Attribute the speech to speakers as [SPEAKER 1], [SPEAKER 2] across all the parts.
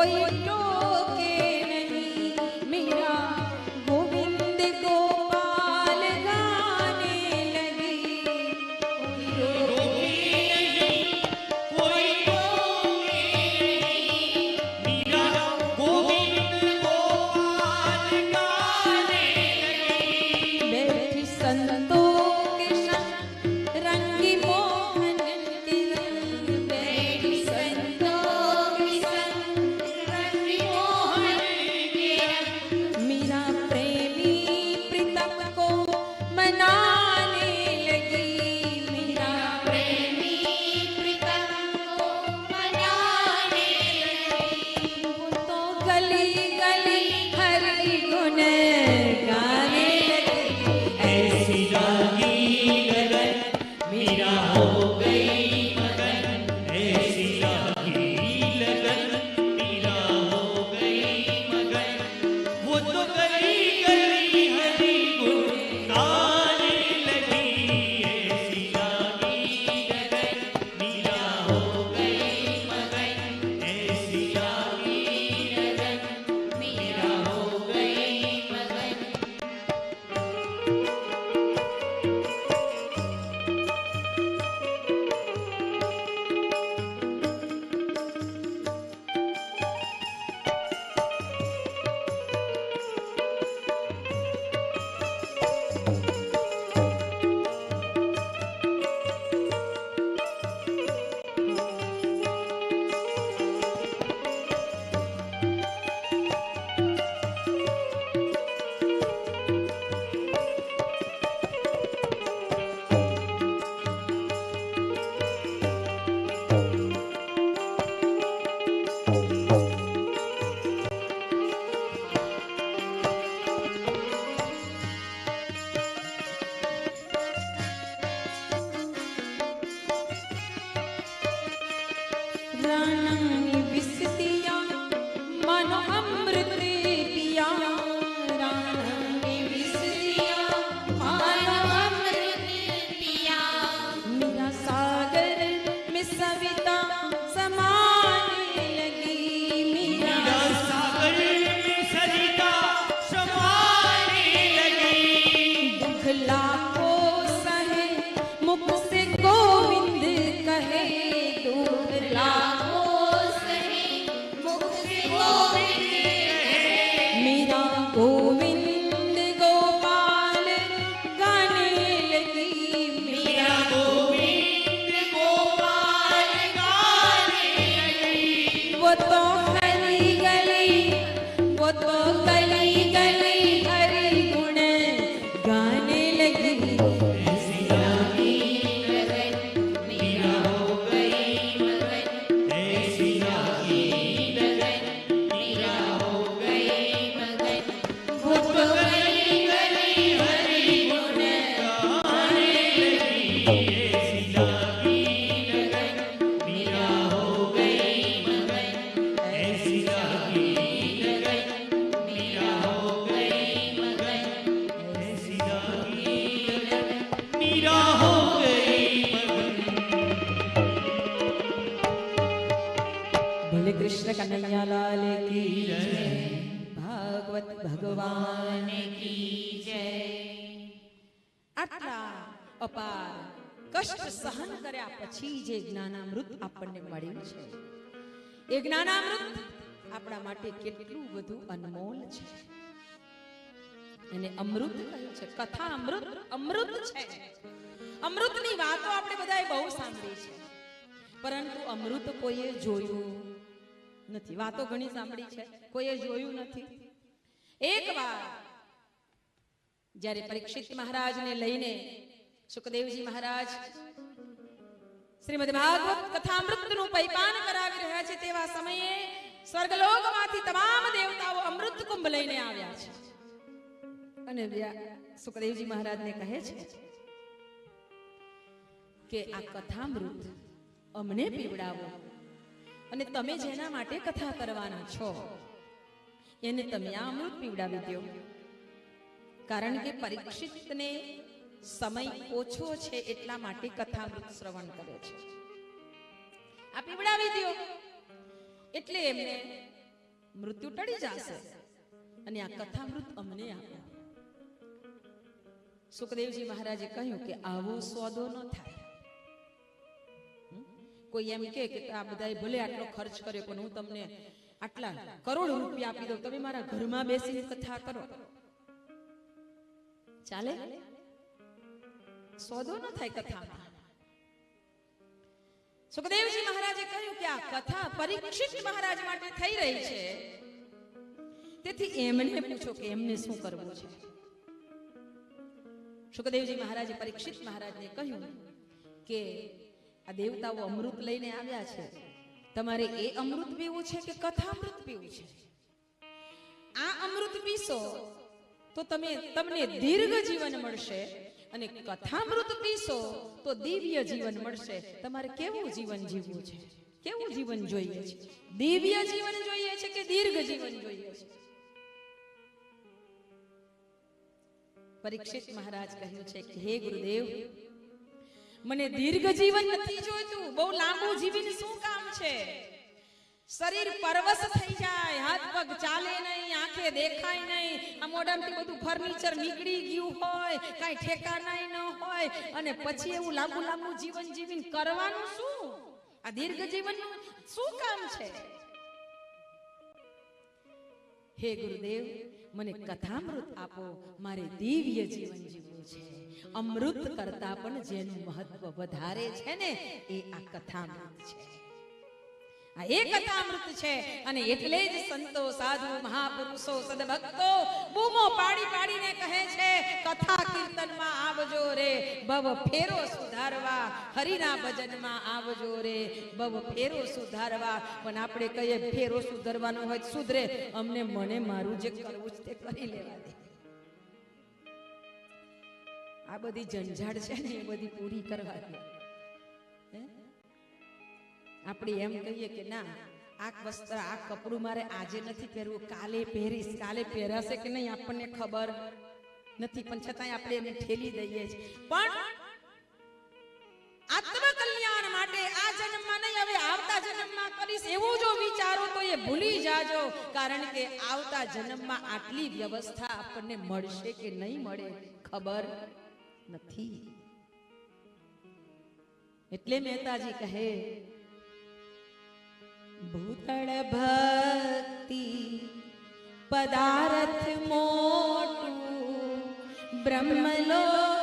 [SPEAKER 1] ওই गली કૃષ્ણ કનૈયા લાલ કી જય. ભાગવત ભગવાન કી જય. આટલા અપાર કષ્ટ સહન કર્યા પછી જે જ્ઞાનામૃત આપણને મળ્યું છે. એ જ્ઞાનામૃત આપણા માટે કેટલું બધું અનમોલ છે. અને અમૃત કહ્યું છે. કથા અમૃત અમૃત છે. અમૃતની વાતો આપણે બધાએ બહુ સાંભળી છે. પરંતુ અમૃત કોઈએ જોયું? નથી. વાતો ઘણી સાંભળી છે. કોઈએ જોયું નથી. એકવાર જ્યારે પરીક્ષિત મહારાજને લઈને સુખદેવજી મહારાજ શ્રીમદ ભાગવત કથામૃતનું પૈપાન કરાવી રહ્યા છે, તેવા સમયે સ્વર્ગલોકમાંથી તમામ દેવતાઓ અમૃત કુંભ લઈને આવ્યા છે. અને સુખદેવજી મહારાજને કહે છે કે આ કથામૃત અમને પીવડાવો. અને તમે જેના માટે કથા કરવાના છો, એને તમે આ અમૃત પીવડાવી દો. કારણ કે પરીક્ષિતને સમય ઓછો છે એટલા માટે કથામૃત શ્રવણ કરે છે. આ પીવડાવી દો. એટલે એમને મૃત્યુ ટળી જશે અને આ કથામૃત અમને આપો. સુખદેવજી મહારાજે કહ્યું કે આવો સોદો ન થાય? કોઈ એમ કે આ બધાએ ભલે આટલો ખર્ચ કર્યો, પણ હું તમને આટલા કરોડ રૂપિયા આપી દઉં. તમે મારા ઘરમાં બેસીને કથા કરો. ચાલે? સોદો ન થાય કથામાં. સુખદેવજી મહારાજે કહ્યું કે આ કથા પરીક્ષિત મહારાજ માટે થઈ રહી છે. તેથી એમને પૂછો કે એમને શું કરવું છે? સુખદેવજી મહારાજે પરીક્ષિત મહારાજને કહ્યું કે આ દેવતાઓ અમૃત લઈને આવ્યા છે. તમારે એ અમૃત પીવું છે કે કથામૃત પીવું છે? આ અમૃત પીશો તો તમે, તમને દીર્ઘ જીવન મળશે અને કથામૃત પીશો તો દિવ્ય જીવન મળશે. તમારે કેવું જીવન જીવવું છે? કેવું જીવન જોઈએ છે? દિવ્ય જીવન જોઈએ છે કે દીર્ઘ જીવન જોઈએ છે? પરીક્ષિત મહારાજ કહ્યું છે કે, હે ગુરુદેવ મને દીર્ઘ જીવન નથી જોઈતું. બહુ લાંબુ જીવીને શું કામ છે? શરીર પરવશ થઈ જાય, હાથ પગ ચાલે નહીં, આંખે દેખાય નહીં. આ મોઢામાંથી બધું ફર્નિચર નીકળી ગયું હોય, કાંઈ ઠેકાણાય ન હોય. અને પછી એવું લાંબુ લાંબુ જીવન જીવીને કરવાનું શું? આ દીર્ઘ જીવનનું શું કામ છે? હે ગુરુદેવ, મને કથામૃત આપો, મારે દિવ્ય જીવન જીવવું છે. અમૃત કરતા પણ જેનું મહત્વ વધારે છે ને, એ આ કથામૃત છે. આ એ કથામૃત છે અને એટલે જ સંતો, સાધુ, મહાપુરુષો, સદભક્તો બૂમો પાડી પાડીને કહે છે, કથા કીર્તનમાં આવજો રે, ભવ ફેરો સુધારવા, હરિના ભજનમાં આવજો રે, ભવ ફેરો સુધારવા. પણ આપણે કહીએ, ફેરો સુધારવાનો હોય સુધરે. અમને, મને મારું જે કરવું છે તે કરી લેવા દે. આ બધી જંજાળ છે ને એ બધી પૂરી કરવા આપણે એમ કહીએ કે ના આ વસ્ત્ર આ કપડું મારે આજે નથી પહેરવું, કાલે પહેરીશ, કાલે પહેરાશે કે નહીં આપણને ખબર? નથી, પણ છતાંય આપણે એમને ઠેલી દઈએ છીએ. પણ આત્મકલ્યાણ માટે આ જન્મમાં નહીં, હવે આવતા જન્મમાં કરીશ એવું જો વિચારો તો એ ભૂલી જાજો. કારણ કે આવતા જન્મમાં આટલી વ્યવસ્થા આપણને મળશે કે નહીં મળે? ખબર? નથી. એટલે મહેતાજી કહે ભૂતળ ભક્તિ પદાર્થ મોટું બ્રહ્મલોકમાં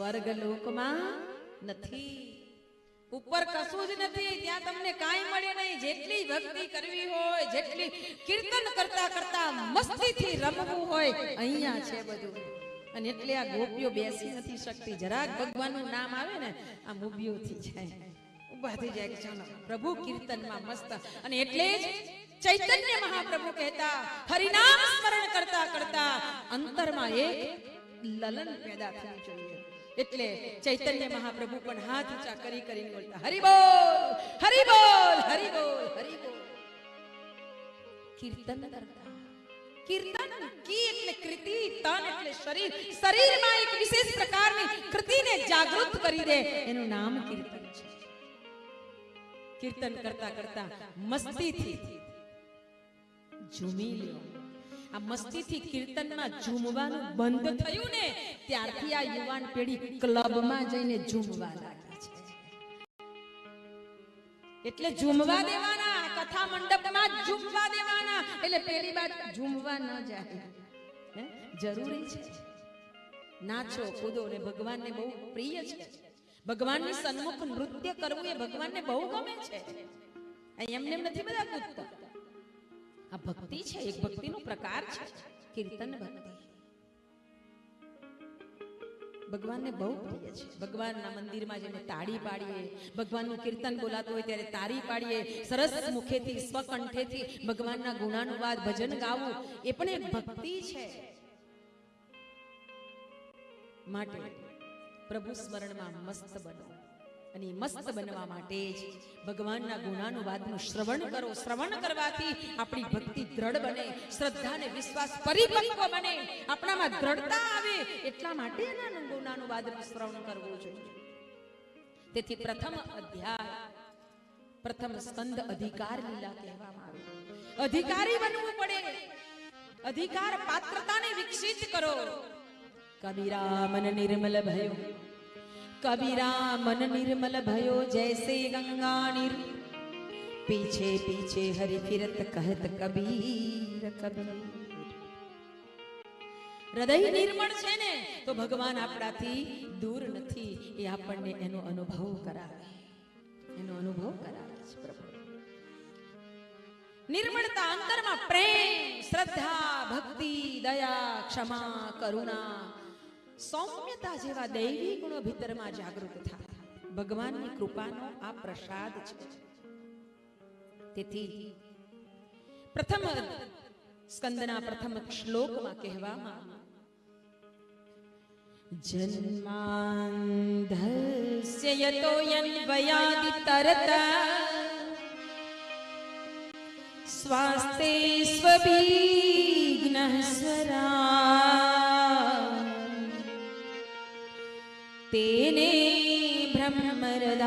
[SPEAKER 1] સ્વર્ગ લોકમાં નથી. ઉપર કશું જ નથી, ત્યાં તમને કાંઈ મળે નહીં. જેટલી ભક્તિ કરવી હોય, જેટલી કીર્તન કરતા કરતા મસ્તીથી રમવું હોય, અહીંયા છે બધું. અને એટલે આ ગોપીઓ બેસી નથી શકતી. જરાક ભગવાનનું નામ આવે ને, આ મૂબીઓથી જાય. ઊભા થઈ જાય ચાલો, પ્રભુ કીર્તનમાં મસ્ત. અને એટલે જ ચૈતન્ય મહાપ્રભુ કહેતા, હરિનામ સ્મરણ કરતા કરતા અંતરમાં એક લલન પેદા થવું જોઈએ. એટલે ચૈતન્ય મહાપ્રભુ પણ હાથ ઊંચા કરી કરીને બોલતા, હરિ બોલ હરિ બોલ હરિ બોલ હરિ બોલ. કીર્તન કરતા. કીર્તન કી એટલે કૃતિ, તન એટલે શરીર. શરીરમાં એક વિશેષ પ્રકારની કૃતિને જાગૃત કરી દે. એનું નામ કીર્તન છે. કીર્તન કરતા કરતા મસ્તીથી ઝૂમી લ્યો. આ મસ્તીથી કીર્તનમાં ઝૂમવાનું બંધ થયું ને, ત્યારથી આ યુવાન પેઢી ક્લબમાં જઈને ઝૂમવા લાગી છે. એટલે ઝૂમવા દેવાના, કથા મંડપમાં જ ઝૂમવા દેવાના, એટલે પેલી બાદ ઝૂમવા ન જાય. જરૂરી છે. નાચો, કૂદો ને ભગવાનને બહુ પ્રિય છે. ભગવાનની સન્મુખ નૃત્ય કરવું એ ભગવાનને બહુ ગમે છે. એમને એમ નથી બધા કૂદતા. આ ભક્તિ છે, એક ભક્તિનો પ્રકાર છે. કીર્તન ભક્તિ. ભગવાનને બહુ પ્રિય છે. ભગવાનના મંદિરમાં જેને તાળી પાડીએ, ભગવાનનું કીર્તન બોલાતું હોય ત્યારે તાળી પાડીએ, સરસ મુખેથી, સ્વકંઠેથી ભગવાનના ગુણાનુવાદ, ભજન ગાવું, એ પણ એક ભક્તિ છે. માટે પ્રભુ સ્મરણમાં મસ્ત બનો. અને મસ્ત બનવા માટે જ ભગવાનના ગુણાનુવાદનું શ્રવણ કરો. શ્રવણ કરવાથી આપણી ભક્તિ દ્રઢ બને, શ્રદ્ધા અને વિશ્વાસ પરિપક્વ બને. આપણામાં દ્રઢતા આવે એટલા માટે એના ગુણાનુવાદનું શ્રવણ કરવું જોઈએ. તેથી પ્રથમ અધ્યાય, પ્રથમ સ્કંદ અધિકાર લીલા કહેવામાં આવે. અધિકારી બનવું પડે. અધિકાર પાત્રતાને વિકસિત કરો. કબીરા મન નિર્મલ ભયો. કબીરા મન નિર્મલ ભયો જૈસે ગંગા નિર પીછે પીછે હરિ ફિરત કહત કબીર કબીર હૃદય નિર્મળ છે ને તો ભગવાન આપણાથી દૂર નથી, એ આપણને એનો અનુભવ કરાવે એનો અનુભવ કરાવે છે પ્રભુ. નિર્મળતા અંતરમાં પ્રેમ, શ્રદ્ધા, ભક્તિ, દયા, ક્ષમા, કરુણા સૌમ્યતા જેવા દૈવી ગુણો ભીતરમાં જાગૃત થાય ભગવાનની કૃપાનો આ પ્રસાદ છે. તેથી પ્રથમ સ્કંદના પ્રથમ શ્લોકમાં કહેવામાં જન્માંધસ્ય યતો યન્વયાદિ તરત. સ્વાસ્તે સ્વભીગ્નઃ સ્વરા. तेने ब्रह्मरदायादिकवय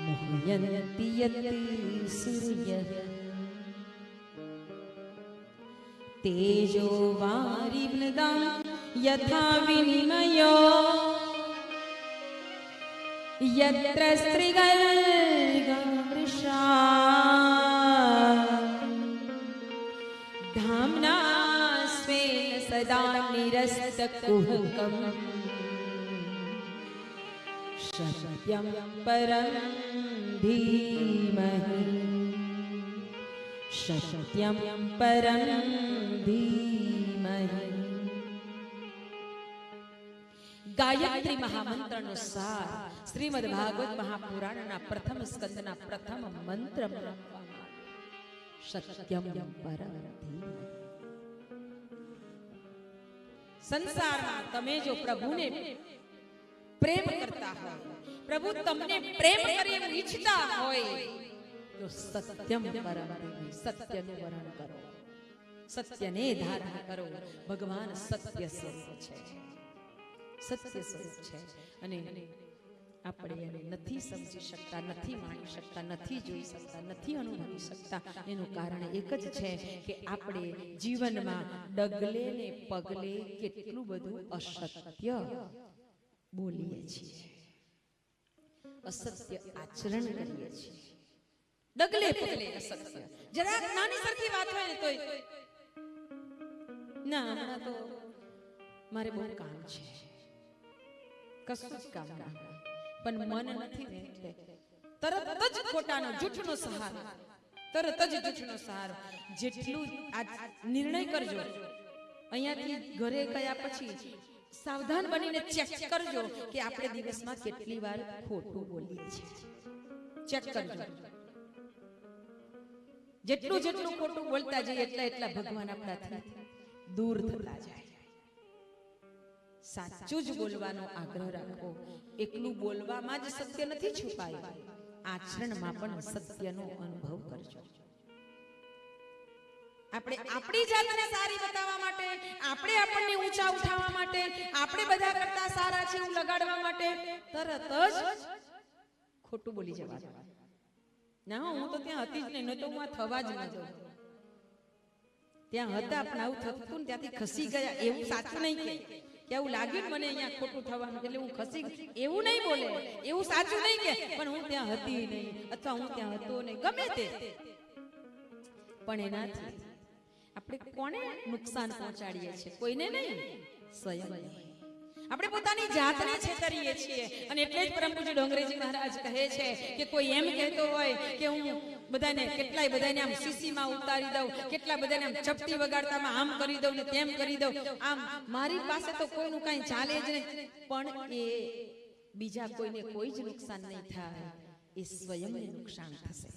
[SPEAKER 1] मुह्यन्ति ्रह्ममरदाया सूर्यः। तेजो वारिवृदा यथा विनिमयो। यत्र स्त्रीगमृशा सदा निरस्तकुहकम् सत्यं परं धीमहि सत्यं परं ધીમહિ ગાયત્રી મહામંત્રનો સાર શ્રીમદ ભાગવત મહાપુરાણના પ્રથમ સ્કંદના પ્રથમ મંત્રમાં આપવામાં આવ્યો. સત્યમ પરમ ધીમહિ. સંસારમાં તમે જો પ્રભુને પ્રેમ કરતા હો, પ્રભુ તમને પ્રેમ કરે એવું ઈચ્છતા હોય, તો સત્યમ પરમ. સત્યનું વરણ કરો. સત્યને ધારણ કરો. ભગવાન સત્ય સ્વરૂપ છે. સત્ય સ્વરૂપ છે. અને આપણે એને નથી સમજી શકતા, નથી માણી શકતા, નથી જોઈ શકતા, નથી અનુભવી શકતા. એનું કારણ એક જ છે કે આપણે જીવનમાં ડગલે ને પગલે કેટલું બધું અસત્ય બોલીએ છીએ. અસત્ય આચરણ કરીએ છીએ. ડગલે પગલે અસત્ય. જરાક નાની સરખી વાત હોય ને તોય. ના, હમણાં તો મારે બહુ કામ છે. કશું જ કામ ના. પણ મન નથી રહેતું. તરત જ ખોટાનો, જૂઠનો સહારો. તરત જ જૂઠનો સહારો. જેટલું આ નિર્ણય કરજો. અહીંયાથી ઘરે ગયા પછી સાવધાન બનીને ચેક કરજો કે આપણે દિવસમાં કેટલી વાર ખોટું બોલીએ છીએ. ચેક કરજો. જેટલું જેટલું ખોટું બોલતા જઈએ, એટલા એટલા ભગવાન આપણાથી દૂર થતા જાય. સાચું જ બોલવાનો આગ્રહ રાખો. એકલું બોલવામાં જ સત્ય નથી છુપાયું. આચરણમાં પણ સત્યનો અનુભવ કરજો. આપણે આપણી જાતને સારી બતાવવા માટે, આપણે આપણને ઊંચા ઉઠાવવા માટે, આપણે બધા કરતા સારા છે એવું લગાડવા માટે તરત જ ખોટું બોલી જવા ના હું તો ત્યાં હતી જ નહીં તો હું થવા જ ન ત્યાં હતા, પણ આવું થતું ત્યાંથી ખસી ગયા, એવું સાચું નહીં કે. કે એવું લાગ્યું મને અહીંયા ખોટું થવાનું એટલે હું ખસી. એવું નહીં બોલે. એવું સાચું નહીં કે. પણ હું ત્યાં હતી નહીં અથવા હું ત્યાં હતો નહીં. ગમે તે. પણ એનાથી આપણે કોને નુકસાન પહોંચાડીએ છીએ? કોઈને નહીં. સ્વયં આપણે પોતાની જાતને છેતરીએ છીએ. અને એટલે જ પરમ પૂજ્ય ડોંગરેજી મહારાજ કહે છે કે કોઈ એમ કહેતો હોય કે હું બધાને કેટલાય બધાને આમ સીસીમાં ઉતારી દઉં, કેટલા બધાને આમ ચપટી વગાડતામાં આમ કરી દઉં ને તેમ કરી દઉં. આમ મારી પાસે તો કોઈનું કાંઈ ચાલે જ નહીં. પણ એ બીજા કોઈને કોઈ જ નુકસાન નહીં થાય, એ સ્વયંને નુકસાન થશે.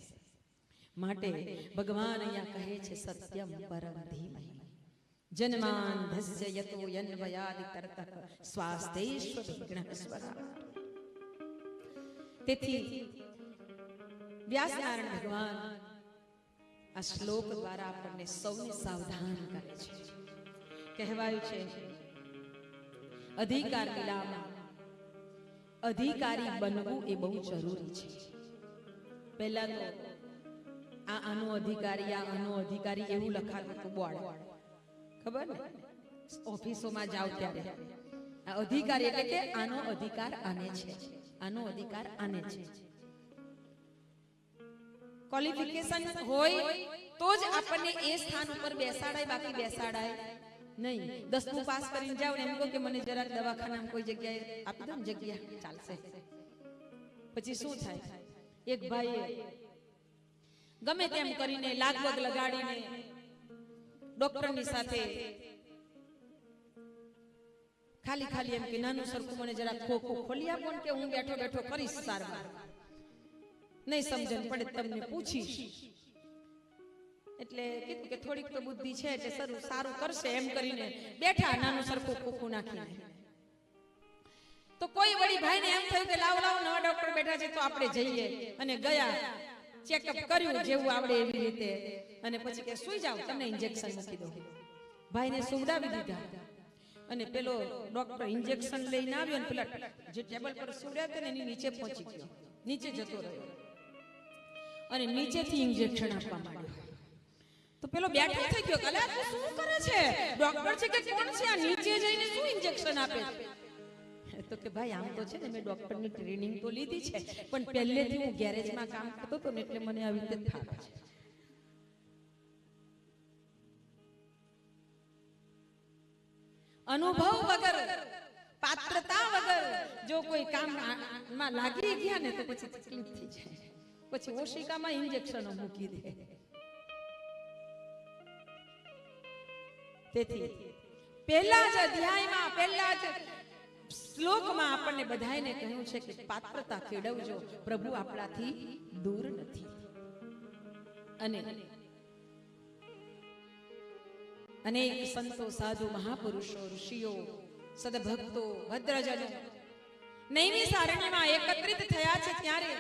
[SPEAKER 1] માટે ભગવાન અહીંયા કહે છે, સત્યમ પરમ ધીમહિ. જન્માન ધસ્ય યતો યન્વયાદિ તરતઃ સ્વાસ્તેષ્વ વિઘ્નઃ સ્વરા તેથી વ્યાસનારાયણ ભગવાન આ શ્લોક દ્વારા આપણને સૌને સાવધાન કરે છે। કહેવાયું છે અધિકાર લીલામાં અધિકારી બનવું એ બહુ જરૂરી છે। પહેલા તો આ આનો અધિકારી આ આનો અધિકારી એવું લખાતું હતું બોર્ડ. ખબર ઓફિસોમાં જાવ ત્યારે. આ અધિકાર એટલે કે આનો અધિકાર આને છે. આનો અધિકાર આને છે. ક્વોલિફિકેશન હોય તો જ આપણને એ સ્થાન ઉપર બેસાડાય, બાકી બેસાડાય નહીં. દસમું પાસ કરીને જાવ એમ કહો કે મને જરાક દવાખાનામાં કોઈ જગ્યાએ આપી દો જગ્યા, ચાલશે. પછી શું થાય? એક ભાઈએ ગમે તેમ કરીને લાગવગ લગાડીને ડોક્ટરની સાથે. ખાલી ખાલી એમ કે, નાનું સરખું મને જરા ખોખું ખોલી આપો કે હું બેઠો બેઠો કરીશ સારવાર. નહીં સમજણ પડે તમને પૂછીશ. એટલે કીધું કે થોડીક તો બુદ્ધિ છે એટલે સારું સારું કરશે એમ કરીને બેઠા નાનું સરખું ખોખું નાખીને. તો કોઈ વળી ભાઈને એમ થયું કે લાવ લાવ નવા ડોક્ટર બેઠા છે તો આપણે જઈએ. અને ગયા. ચેકઅપ કર્યું જેવું આવડે એવી રીતે. અને પછી કે સુઈ જાવ તમને ઇન્જેક્શન મૂકી દો ભાઈને સુવડાવી દીધા. અને પેલો ડોક્ટર ઇન્જેક્શન લઈને આવ્યો અને પેલા જે ટેબલ પર સુવડ્યા હતા ને એની નીચે પહોંચી ગયો. નીચે જતો રહ્યો. અને નીચેથી ઇન્જેક્શન આપવા માંડ્યો. તો પેલો બેઠો થઈ ગયો. કાલે શું કરે છે? ડોક્ટર છે કે કોણ છે આ નીચે જઈને શું ઇન્જેક્શન આપે? તો કે ભાઈ આમ તો છે ને મેં ડૉક્ટરની ટ્રેનિંગ તો લીધી છે પણ પહેલેથી હું ગેરેજમાં કામ કરતો હતો ને એટલે મને આવી રીતે થાય છે. અનુભવ વગર પાત્રતા વગર જો કોઈ કામમાં લાગી ગયા ને તો પછી તકલીફ થઈ જાય. પછી ઓશિકામાં ઇન્જેક્શનો મૂકી દે. તેથી પહેલા જ અધ્યાયમાં પહેલા જ શ્લોકમાં આપણને બધાયને કહ્યું છે કે પાત્રતા કેળવજો. પ્રભુ આપણાથી દૂર નથી. અને અનેક સંતો, સાધુ, મહાપુરુષો, ઋષિઓ, સદભક્તો, ભદ્રજનો નૈમી સારણીમાં એકત્રિત થયા છે ત્યારે.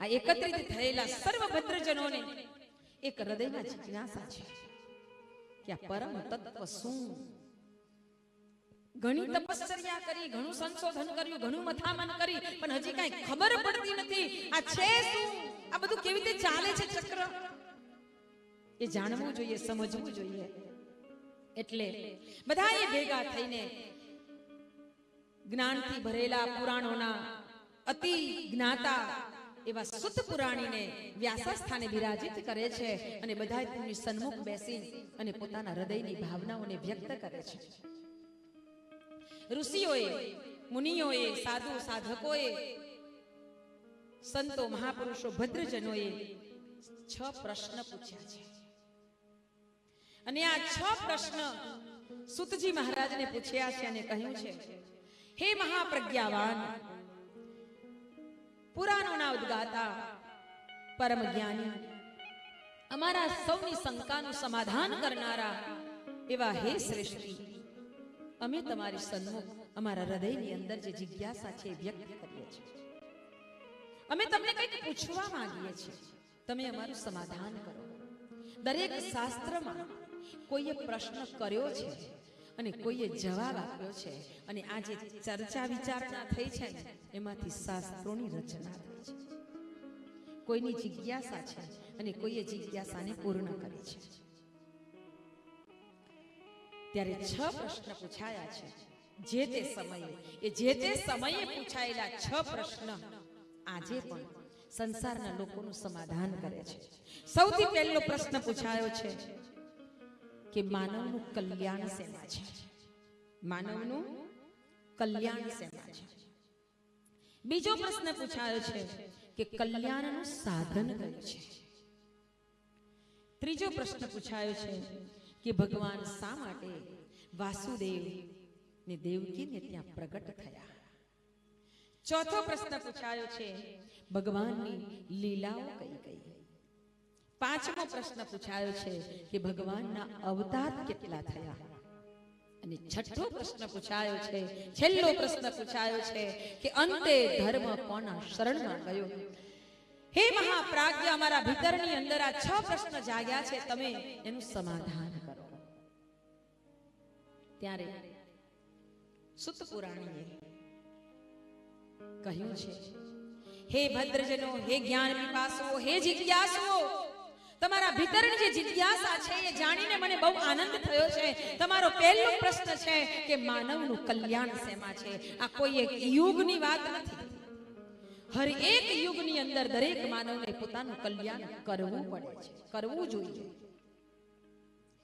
[SPEAKER 1] આ એકત્રિત થયેલા સર્વ ભદ્રજનોને એક હૃદયમાં જિજ્ઞાસા છે કે આ પરમ તત્વ શું? ઘણી તપશ્ચર્યા કરી, ઘણું સંશોધન કર્યું, ઘણું મથામણ કરી, પણ હજી કઈ ખબર પડતી નથી. આ છે શું? આ બધું કેવી રીતે ચાલે છે ચક્ર? એ જાણવું જોઈએ, સમજવું જોઈએ. એટલે બધા એ ભેગા થઈને જ્ઞાનથી ભરેલા પુરાણોના અતિ જ્ઞાતા એવા સુત પુરાણીને વ્યાસસ્થાને વિરાજિત કરે છે અને બધા તેમની સન્મુખ બેસી અને પોતાના હૃદયની ભાવનાઓને વ્યક્ત કરે છે. ઋષિઓએ, મુનિઓએ, સાધુ સાધકોએ, સંતો મહાપુરુષો, ભદ્રજનોએ છ પ્રશ્ન પૂછ્યા છે. અને આ છ પ્રશ્ન સુતજી મહારાજને પૂછ્યા છે અને કહ્યું છે, હે મહાપ્રજ્ઞાવાન પુરાણોના ઉદ્ગાતા પરમ જ્ઞાની, અમારા સૌની શંકાનું સમાધાન કરનારા એવા હે શ્રેષ્ઠી અમે તમારી સન્મુખ, અમારા હૃદયની અંદર જે જિજ્ઞાસા છે વ્યક્ત કરીએ છીએ. અમે તમને કંઈક પૂછવા માંગીએ છીએ. તમે અમારું સમાધાન કરો. દરેક શાસ્ત્રમાં કોઈએ પ્રશ્ન કર્યો છે અને કોઈએ જવાબ આપ્યો છે અને આ જે ચર્ચા વિચારણા થઈ છે એમાંથી શાસ્ત્રોની રચના થઈ છે. કોઈની જિજ્ઞાસા છે અને કોઈએ જિજ્ઞાસાને પૂર્ણ કરી છે. ત્યારે છ પ્રશ્ન પૂછાયા છે. જે તે સમયે, એ જે તે સમયે પૂછાયેલા છ પ્રશ્ન આજે પણ સંસારના લોકોનું સમાધાન કરે છે. સૌથી પહેલો પ્રશ્ન પૂછાયો છે કે માનવનું કલ્યાણ શેમાં છે? માનવનું કલ્યાણ શેમાં છે? બીજો પ્રશ્ન પૂછાયો છે કે કલ્યાણનું સાધન કયું છે? ત્રીજો પ્રશ્ન પૂછાયો છે કે ભગવાન શા માટે વાસુદેવ ને દેવકીને ત્યાં પ્રગટ થયા? ચોથો પ્રશ્ન પૂછાયો છે, ભગવાનની લીલાઓ કઈ કઈ? પાંચમો પ્રશ્ન પૂછાયો છે કે ભગવાનના અવતાર કેટલા થયા? અને છઠ્ઠો પ્રશ્ન પૂછાયો છે, છેલ્લો પ્રશ્ન પૂછાયો છે કે અંતે ધર્મ કોના શરણમાં ગયો? હે મહાપ્રાજ્ઞ, અમારા ભીતરની અંદર આ છ પ્રશ્ન જાગ્યા છે, તમે એનું સમાધાન ત્યારે સુત પુરાણીએ કહ્યું છે, હે ભદ્રજનો, હે જ્ઞાન પાસો હે જિજ્ઞાસુઓ, તમારા ભીતરની જે જિજ્ઞાસા છે એ જાણીને મને બહુ આનંદ થયો છે. તમારો પહેલો પ્રશ્ન છે કે માનવનું કલ્યાણ શેમાં છે? આ કોઈ એક યુગની વાત નથી. હર એક યુગની અંદર દરેક માનવને પોતાનું કલ્યાણ કરવું પડે છે, કરવું જોઈએ.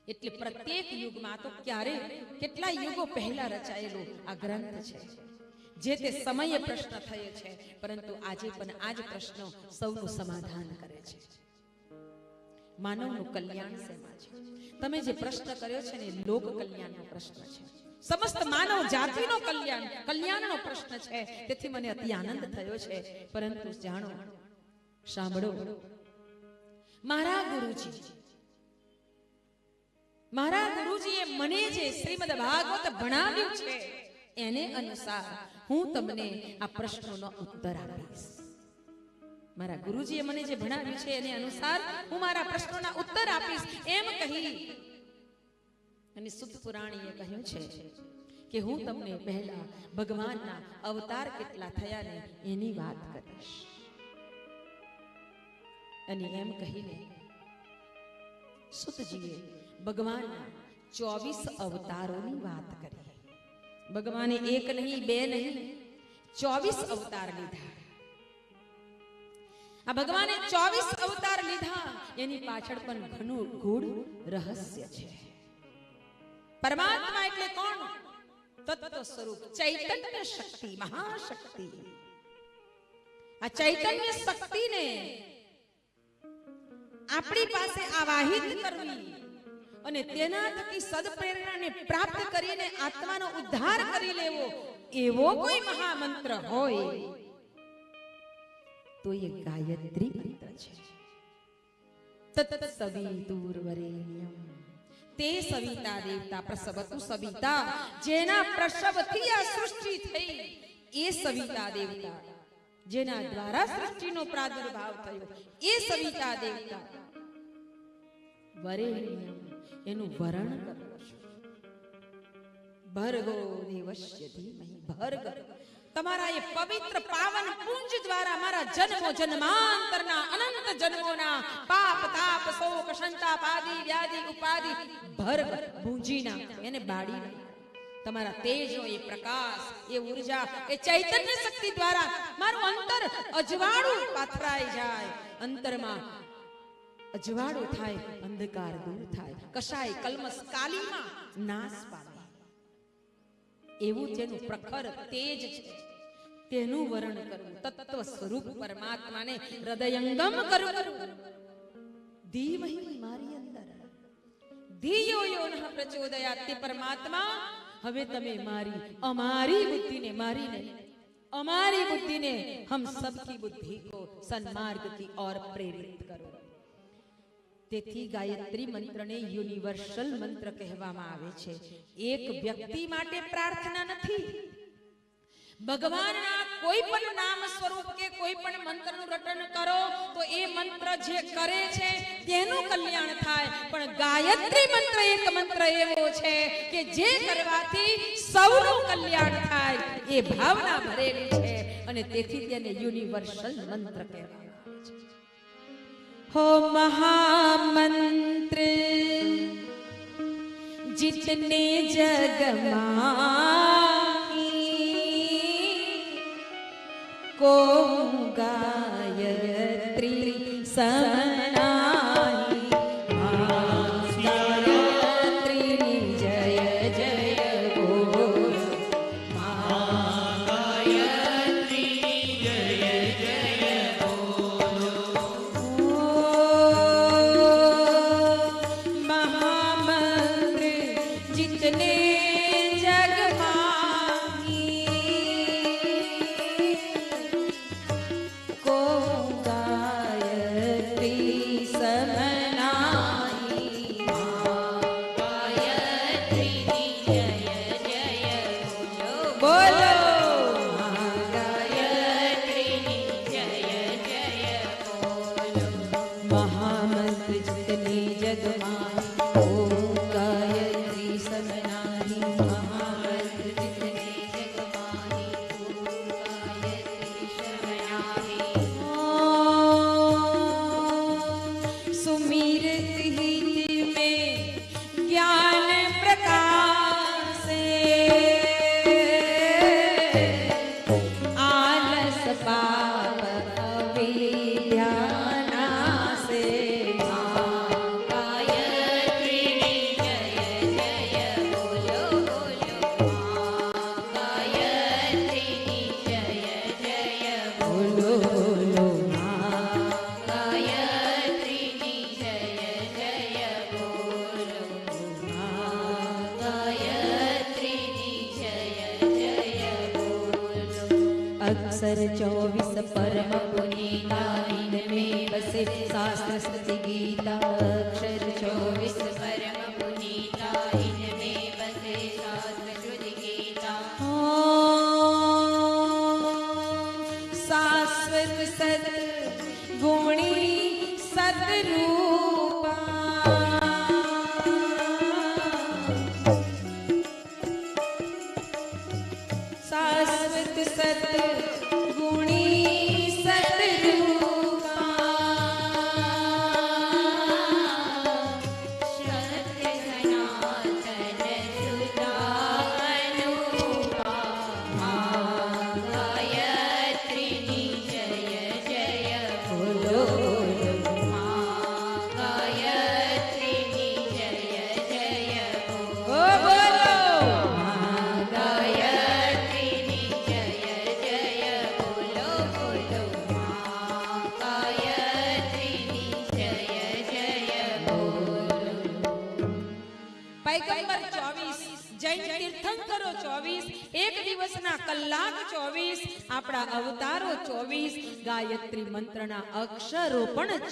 [SPEAKER 1] એટલે પ્રત્યેક યુગમાં તો ક્યારે કેટલા યુગો પહેલા રચાયેલો આ ગ્રંથ છે. જે તે સમયે પ્રશ્ન થયો છે, પરંતુ આજે પણ આ જ પ્રશ્નો સૌનું સમાધાન કરે છે. માનવનું કલ્યાણ શેમાં છે? તમે જે પ્રશ્ન કર્યો છે ને લોક કલ્યાણનો પ્રશ્ન છે. સમસ્ત માનવ જાતિનો કલ્યાણ, કલ્યાણનો પ્રશ્ન છે. તેથી મને અતિ આનંદ થયો છે. પરંતુ જાણો, સાંભળો. મારા ગુરુજી મારા ગુરુજીએ મને જે શ્રીમદ ભાગવત ભણાવ્યું છે, એને અનુસાર હું તમને આ પ્રશ્નોનો ઉત્તર આપીશ. મારા ગુરુજીએ મને જે ભણાવ્યું છે, એને અનુસાર હું મારા પ્રશ્નોના ઉત્તર આપીશ. એમ કહી અને સુત પુરાણીએ કહ્યું છે કે હું તમને પહેલા ભગવાનના અવતાર કેટલા થયા ને એની વાત કરીશ. અને એમ કહીને સુતજીએ ભગવાનના ચોવીસ અવતારોની વાત કરી ભગવાને એક નહીં, બે નહીં, ચોવીસ અવતાર લીધા. આ ભગવાને ચોવીસ અવતાર લીધા, એની પાછળ પણ ઘણું ગૂઢ રહસ્ય છે. પરમાત્મા એટલે કોણ? તત્વ સ્વરૂપ, ચૈતન્ય શક્તિ, મહાશક્તિ. આ ચૈતન્ય શક્તિને આપણી પાસે આવાહિત કરવી અને તેના થકી સદપ્રેરણાને પ્રાપ્ત કરીને આત્માનો ઉદ્ધાર કરી લેવો, એવો કોઈ મહામંત્ર હોય. તો એ ગાયત્રી મંત્ર છે. તત સવિતુર્વરેણ્યમ તે સવિતા દેવતા પ્રસવતુ સવિતા, જેના પ્રસવથી આ સૃષ્ટિ થઈ. એ સવિતા દેવતા, જેના દ્વારા સૃષ્ટિનો પ્રાદુર્ભાવ થયો. એ સવિતા દેવતા. વરેણ્યમ. એનું વરણ કરવું ભર્ગો તમારા એ પવિત્ર પાવન પુંજ દ્વારા મારા જન્મો જન્માંતરના અનંત જન્મોના પાપ, તાપ, શોક સંતાપ આદિ વ્યાધિ, ઉપાધિ, ભર્ગ ભૂંજીના એને બાળી તમારા તેજો એ પ્રકાશ, એ ઊર્જા, એ ચૈતન્ય શક્તિ દ્વારા મારું અંતર અજવાળું પાથરાઈ જાય. અંતરમાં અજવાળું થાય, અંધકાર દૂર થાય. કશાય કલમસ કાલીમાં નાશ પામે એવું જેનું પ્રખર તેજ છે તેનું વર્ણન કરવું તત્વ સ્વરૂપ પરમાત્માને હૃદયંગમ કરવું ધીમહિ મારી અંદર ધીયો યો નઃ પ્રચોદયાત તે પરમાત્મા હવે તમે મારી અમારી બુદ્ધિને મારી નહીં અમારી બુદ્ધિને હમ સબકી બુદ્ધિ को सन्मार्ग की ओर प्रेरित करो તેથી ગાયત્રી મંત્રને યુનિવર્સલ મંત્ર કહેવામાં આવે છે. એક વ્યક્તિ માટે પ્રાર્થના નથી. ભગવાનના કોઈ પણ નામ સ્વરૂપ કે કોઈ પણ મંત્રનું રટન કરો, તો એ મંત્ર જે કરે છે, તેનું કલ્યાણ થાય. પણ ગાયત્રી મંત્ર એક મંત્ર એવો છે કે જે કરવાથી સૌનું કલ્યાણ થાય. એ ભાવના ભરેલી છે અને તેથી તેને યુનિવર્સલ મંત્ર કહેવામાં આવે છે. हो महामंत्र जितने जग को गायत्री समना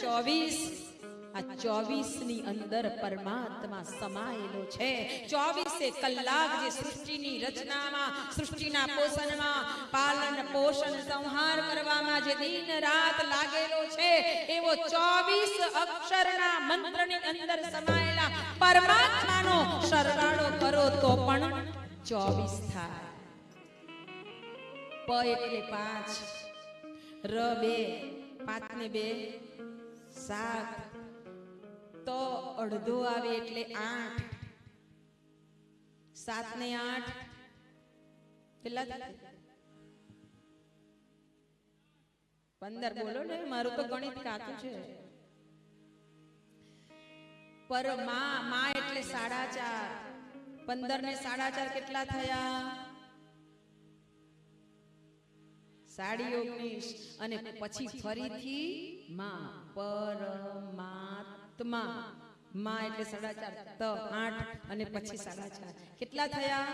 [SPEAKER 1] ચોવીસ. આ ચોવીસની અંદર પરમાત્મા સમાયેલો છે. ચોવીસે કલાક જે સૃષ્ટિની રચનામાં, સૃષ્ટિના પોષણમાં, પાલન પોષણ સંહાર કરવામાં જે દિન રાત લાગેલો છે, એવો ચોવીસ અક્ષરના મંત્રની અંદર સમાયેલા પરમાત્માનો સરવાળો કરો તો પણ ચોવીસ થાય. પ એટલે પાંચ, ર બે પાંચ ને બે સાત. તો અડધો આવે એટલે આઠ. સાત ને આઠ. કેટલા? પંદર બોલો ને, મારું તો ગણિત કાચું છે. પરમાં માં એટલે સાડા ચાર. પંદર ને સાડા ચાર કેટલા થયા? સાડી ઓગણીસ અને પછી ફરીથી માં પરમાત્મા. માં એટલે સાડા ચાર, ત આઠ અને પછી સાડા ચાર. કેટલા થયા?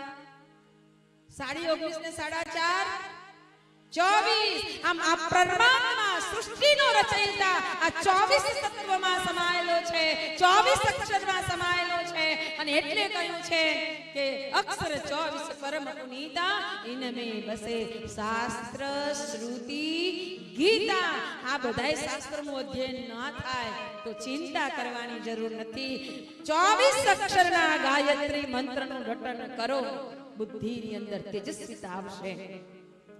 [SPEAKER 1] સાડી ઓગણીસ ને સાડા ચાર? ચોવીસ. આમ આ પરમાત્મા સૃષ્ટિનો રચયિતા આ ચોવીસ તત્વમાં સમાયેલો છે. ચોવીસ અક્ષરમાં સમાયેલો અને એટલે કહ્યું છે કે અક્ષર ચોવીસ પરમ પુનીતા ઇનમે બસે શાસ્ત્ર શ્રુતિ ગીતા. આ બધાય શાસ્ત્રનું અધ્યયન ન થાય તો ચિંતા કરવાની જરૂર નથી. ચોવીસ અક્ષરના ગાયત્રી મંત્રનું રટન કરો. બુદ્ધિની અંદર તેજસ્વીતા આવશે.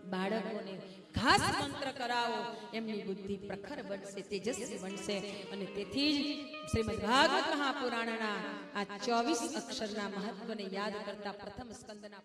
[SPEAKER 1] બાળકોને ખાસ મંત્ર કરાવો. એમની બુદ્ધિ પ્રખર બનશે, તેજસ્વી બનશે. અને તેથી જ શ્રીમદ ભાગવત મહાપુરાણના આ ચોવીસ અક્ષરના મહત્વને યાદ કરતા પ્રથમ સ્કંદના